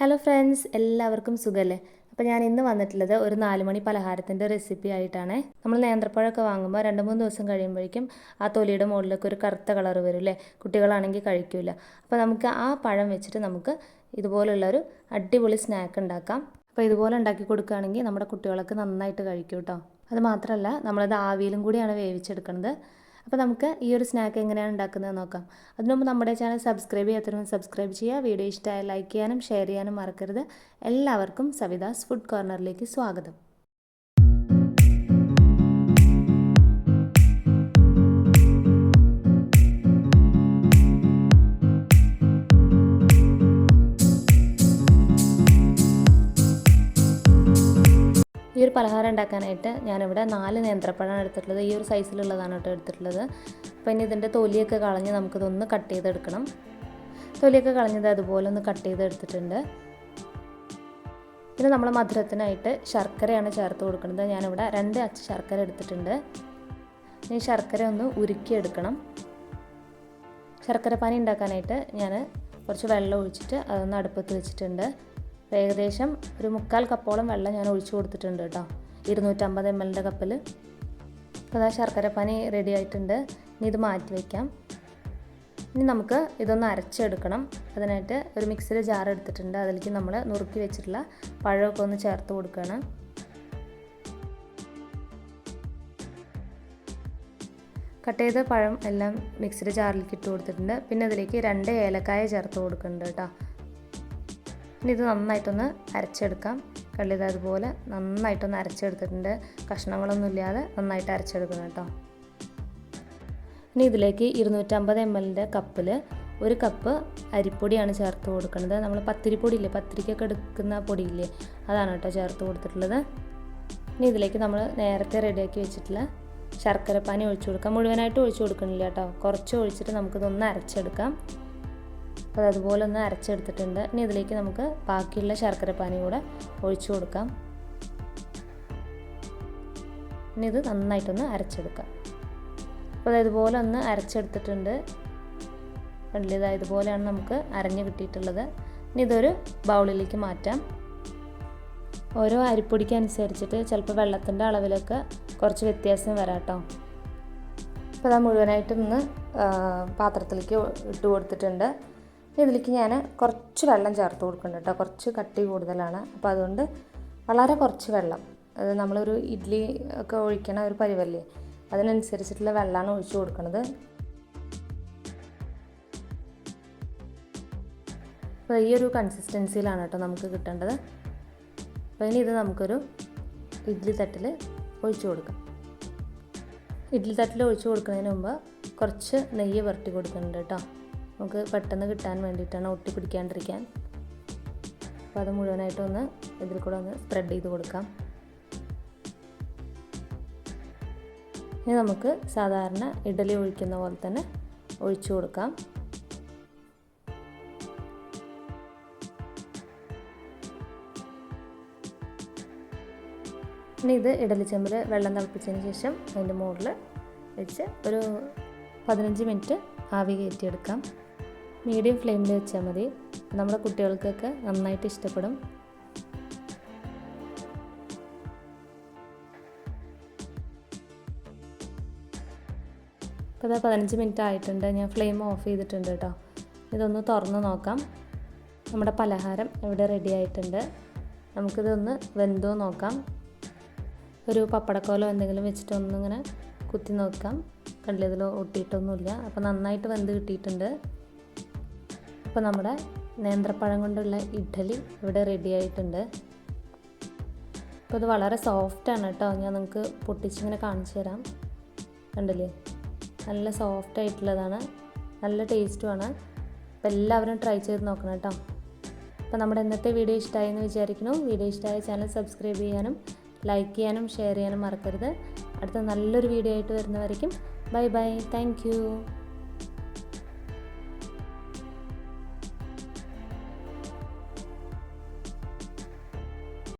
Hello friends എല്ലാവർക്കും സുഖമല്ലേ അപ്പോൾ ഞാൻ ഇന്ന് വന്നിട്ടുള്ളത് ഒരു നാലുമണി പലഹാരത്തിന്റെ റെസിപ്പി ആയിട്ടാണ്. നമ്മൾ നേന്ത്രപ്പഴമൊക്കെ വാങ്ങുമ്പോൾ രണ്ട് മൂന്ന് ദിവസം കഴിയുമ്പോഴേക്കും ആ തൊലിയുടെ മുകളിലൊക്കെ ഒരു കറുത്ത കളർ വരും അല്ലേ കുട്ടികളാണെങ്കിൽ കഴിക്കില്ല അപ്പോൾ നമുക്ക് ആ പഴം വെച്ചിട്ട് നമുക്ക് ഇതുപോലുള്ളൊരു അടിപൊളി സ്നാക്ക് ഉണ്ടാക്കാം. അപ്പോൾ ഇതുപോലെ ഉണ്ടാക്കി കൊടുക്കുകയാണെങ്കിൽ നമ്മുടെ കുട്ടികളൊക്കെ നന്നായിട്ട് കഴിക്കും കേട്ടോ അത് മാത്രമല്ല നമ്മളത് ആവിയിലും കൂടിയാണ് വേവിച്ചെടുക്കുന്നത് അപ്പോൾ നമുക്ക് ഈ ഒരു സ്നാക്ക് എങ്ങനെയാണ് ഉണ്ടാക്കുന്നത് നോക്കാം. അതിനു മുമ്പ് നമ്മുടെ ചാനൽ സബ്സ്ക്രൈബ് ചെയ്യാത്തവരും സബ്സ്ക്രൈബ് ചെയ്യുക. വീഡിയോ ഇഷ്ടമായ ലൈക്ക് ചെയ്യാനും ഷെയർ ചെയ്യാനും മറക്കരുത്. എല്ലാവർക്കും സവിതാസ് ഫുഡ് കോർണറിലേക്ക് സ്വാഗതം. ഈ ഒരു പലഹാരം ഉണ്ടാക്കാനായിട്ട് ഞാനിവിടെ നാല് നേന്ത്രപ്പഴമാണ് എടുത്തിട്ടുള്ളത് ഈ ഒരു സൈസിലുള്ളതാണ് കേട്ടോ എടുത്തിട്ടുള്ളത്. അപ്പോൾ ഇനി ഇതിന്റെ തൊലിയൊക്കെ കളഞ്ഞ് നമുക്കിതൊന്ന് കട്ട് ചെയ്തെടുക്കണം. തൊലിയൊക്കെ കളഞ്ഞത് അതുപോലെ ഒന്ന് കട്ട് ചെയ്തെടുത്തിട്ടുണ്ട്. പിന്നെ നമ്മൾ മധുരത്തിനായിട്ട് ശർക്കരയാണ് ചേർത്ത് കൊടുക്കുന്നത്. ഞാനിവിടെ രണ്ട് അച്ച് ശർക്കര എടുത്തിട്ടുണ്ട്. ഇനി ശർക്കര ഒന്ന് ഉരുക്കിയെടുക്കണം. ശർക്കര പാനി ഉണ്ടാക്കാനായിട്ട് ഞാൻ കുറച്ച് വെള്ളം ഒഴിച്ചിട്ട് അതൊന്ന് അടുപ്പത്ത് വെച്ചിട്ടുണ്ട്. ഏകദേശം ഒരു മുക്കാൽ കപ്പോളം വെള്ളം ഞാൻ ഒഴിച്ചു കൊടുത്തിട്ടുണ്ട് കേട്ടോ. ഇരുന്നൂറ്റമ്പത് എം എല്ലിന്റെ കപ്പിൽ അപ്പോൾ ശർക്കര പനി റെഡി ആയിട്ടുണ്ട്. ഇനി ഇത് മാറ്റി വയ്ക്കാം ഇനി നമുക്ക് ഇതൊന്ന് അരച്ചെടുക്കണം. അതിനായിട്ട് ഒരു മിക്സിൽ ജാർ എടുത്തിട്ടുണ്ട്. അതിലേക്ക് നമ്മൾ നുറുക്കി വെച്ചിട്ടുള്ള പഴമൊക്കെ ഒന്ന് ചേർത്ത് കൊടുക്കുകയാണ് കട്ട് ചെയ്ത പഴം എല്ലാം മിക്സിയുടെ ജാറിലേക്ക് ഇട്ട് കൊടുത്തിട്ടുണ്ട്. പിന്നെ അതിലേക്ക് രണ്ട് ഏലക്കായ ചേർത്ത് കൊടുക്കുന്നുണ്ട് കേട്ടോ. ഇനി ഇത് നന്നായിട്ടൊന്ന് അരച്ചെടുക്കാം. കള്ളിത് അതുപോലെ നന്നായിട്ടൊന്ന് അരച്ചെടുത്തിട്ടുണ്ട്. കഷ്ണങ്ങളൊന്നും ഇല്ലാതെ നന്നായിട്ട് അരച്ചെടുക്കണം കേട്ടോ. ഇനി ഇതിലേക്ക് ഇരുന്നൂറ്റമ്പത് എം എല്ലിന്റെ കപ്പിൽ ഒരു കപ്പ് അരിപ്പൊടിയാണ് ചേർത്ത് കൊടുക്കുന്നത്. നമ്മൾ പത്തിരിപ്പൊടി ഇല്ലേ പത്തിരിക്കൊക്കെ എടുക്കുന്ന പൊടിയില്ലേ? അതാണ് കേട്ടോ ചേർത്ത് കൊടുത്തിട്ടുള്ളത്. ഇനി ഇതിലേക്ക് നമ്മൾ നേരത്തെ റെഡിയാക്കി വെച്ചിട്ടുള്ള ശർക്കരപ്പാനി ഒഴിച്ചു കൊടുക്കാം. മുഴുവനായിട്ട് ഒഴിച്ചു കൊടുക്കണില്ല കേട്ടോ. കുറച്ച് ഒഴിച്ചിട്ട് നമുക്കിതൊന്ന് അരച്ചെടുക്കാം. അപ്പോൾ അതുപോലെ ഒന്ന് അരച്ചെടുത്തിട്ടുണ്ട്. ഇനി ഇതിലേക്ക് നമുക്ക് ബാക്കിയുള്ള ശർക്കരപ്പാനി കൂടെ ഒഴിച്ചു കൊടുക്കാം. ഇനി ഇത് നന്നായിട്ടൊന്ന് അരച്ചെടുക്കാം. അപ്പോൾ ഇതുപോലെ ഒന്ന് അരച്ചെടുത്തിട്ടുണ്ട്. കണ്ടില്ല? ഇതുപോലെയാണ് നമുക്ക് അരഞ്ഞ് കിട്ടിയിട്ടുള്ളത്. ഇനി ഇതൊരു ബൗളിലേക്ക് മാറ്റാം. ഓരോ അരിപ്പൊടിക്ക് അനുസരിച്ചിട്ട് ചിലപ്പോൾ വെള്ളത്തിന്റെ അളവിലൊക്കെ കുറച്ച് വ്യത്യാസം വരാട്ടോ അപ്പോൾ അത് മുഴുവനായിട്ടൊന്ന് പാത്രത്തിലേക്ക് ഇട്ട് കൊടുത്തിട്ടുണ്ട്. ഇതിലേക്ക് ഞാൻ കുറച്ച് വെള്ളം ചേർത്ത് കൊടുക്കുന്നുണ്ട് കേട്ടോ. കുറച്ച് കട്ടി കൂടുതലാണ്. അപ്പോൾ അതുകൊണ്ട് വളരെ കുറച്ച് വെള്ളം. അത് നമ്മളൊരു ഇഡ്ഡലി ഒക്കെ ഒഴിക്കണ ഒരു പരിവല്ലേ? അതിനനുസരിച്ചിട്ടുള്ള വെള്ളമാണ് ഒഴിച്ചു കൊടുക്കുന്നത് അപ്പോൾ ഈ ഒരു കൺസിസ്റ്റൻസിയിലാണ് കേട്ടോ നമുക്ക് കിട്ടേണ്ടത്. അപ്പോൾ ഇനി ഇത് നമുക്കൊരു ഇഡ്ഡലി തട്ടിൽ ഒഴിച്ചു കൊടുക്കാം. ഇഡ്ഡലി തട്ടിൽ ഒഴിച്ചു കൊടുക്കുന്നതിന് മുമ്പ് കുറച്ച് നെയ്യ് പുരട്ടി കൊടുക്കുന്നുണ്ട് കേട്ടോ. നമുക്ക് പെട്ടെന്ന് കിട്ടാൻ വേണ്ടിയിട്ടാണ് ഒട്ടി പിടിക്കാണ്ടിരിക്കാൻ അപ്പോൾ അത് മുഴുവനായിട്ടൊന്ന് ഇതിൽ കൂടെ ഒന്ന് സ്പ്രെഡ് ചെയ്ത് കൊടുക്കാം. ഇനി നമുക്ക് സാധാരണ ഇഡലി ഒഴിക്കുന്ന പോലെ തന്നെ ഒഴിച്ചു കൊടുക്കാം. ഇനി ഇത് ഇഡലി ചെമ്പിൽ വെള്ളം തിളപ്പിച്ചതിന് ശേഷം അതിന്റെ മുകളിൽ വെച്ച് ഒരു പതിനഞ്ച് മിനിറ്റ് ആവി കയറ്റിയെടുക്കാം. മീഡിയം ഫ്ലെയിമിൽ വെച്ചാൽ മതി. നമ്മുടെ കുട്ടികൾക്കൊക്കെ നന്നായിട്ട് ഇഷ്ടപ്പെടും. ഇപ്പോൾ ഇതാ പതിനഞ്ച് മിനിറ്റ് ആയിട്ടുണ്ട്. ഞാൻ ഫ്ലെയിം ഓഫ് ചെയ്തിട്ടുണ്ട് കേട്ടോ. ഇതൊന്ന് തുറന്ന് നോക്കാം. നമ്മുടെ പലഹാരം ഇവിടെ റെഡി ആയിട്ടുണ്ട്. നമുക്കിതൊന്ന് വെന്തോ നോക്കാം. ഒരു പപ്പടക്കോലോ എന്തെങ്കിലും വെച്ചിട്ട് ഒന്നിങ്ങനെ കുത്തി നോക്കാം. കണ്ടിതിൽ ഒട്ടിയിട്ടൊന്നുമില്ല. അപ്പോൾ നന്നായിട്ട് വെന്ത് കിട്ടിയിട്ടുണ്ട്. അപ്പോൾ നമ്മുടെ നേന്ത്രപ്പഴം കൊണ്ടുള്ള ഇഡ്ഡലി ഇവിടെ റെഡി ആയിട്ടുണ്ട്. അപ്പോൾ ഇത് വളരെ സോഫ്റ്റാണ് കേട്ടോ. ഞാൻ നിങ്ങൾക്ക് പൊട്ടിച്ചിങ്ങനെ കാണിച്ചു തരാം. കണ്ടില്ലേ? നല്ല സോഫ്റ്റ് ആയിട്ടുള്ളതാണ്. നല്ല ടേസ്റ്റുമാണ് അപ്പോൾ എല്ലാവരും ട്രൈ ചെയ്ത് നോക്കണം കേട്ടോ. അപ്പോൾ നമ്മുടെ ഇന്നത്തെ വീഡിയോ ഇഷ്ടമായി എന്ന് വിചാരിക്കുന്നു. വീഡിയോ ഇഷ്ടമായ ചാനൽ സബ്സ്ക്രൈബ് ചെയ്യാനും ലൈക്ക് ചെയ്യാനും ഷെയർ ചെയ്യാനും മറക്കരുത്. അടുത്ത നല്ലൊരു വീഡിയോ ആയിട്ട് വരുന്നവരേക്കും ബൈ ബൈ താങ്ക്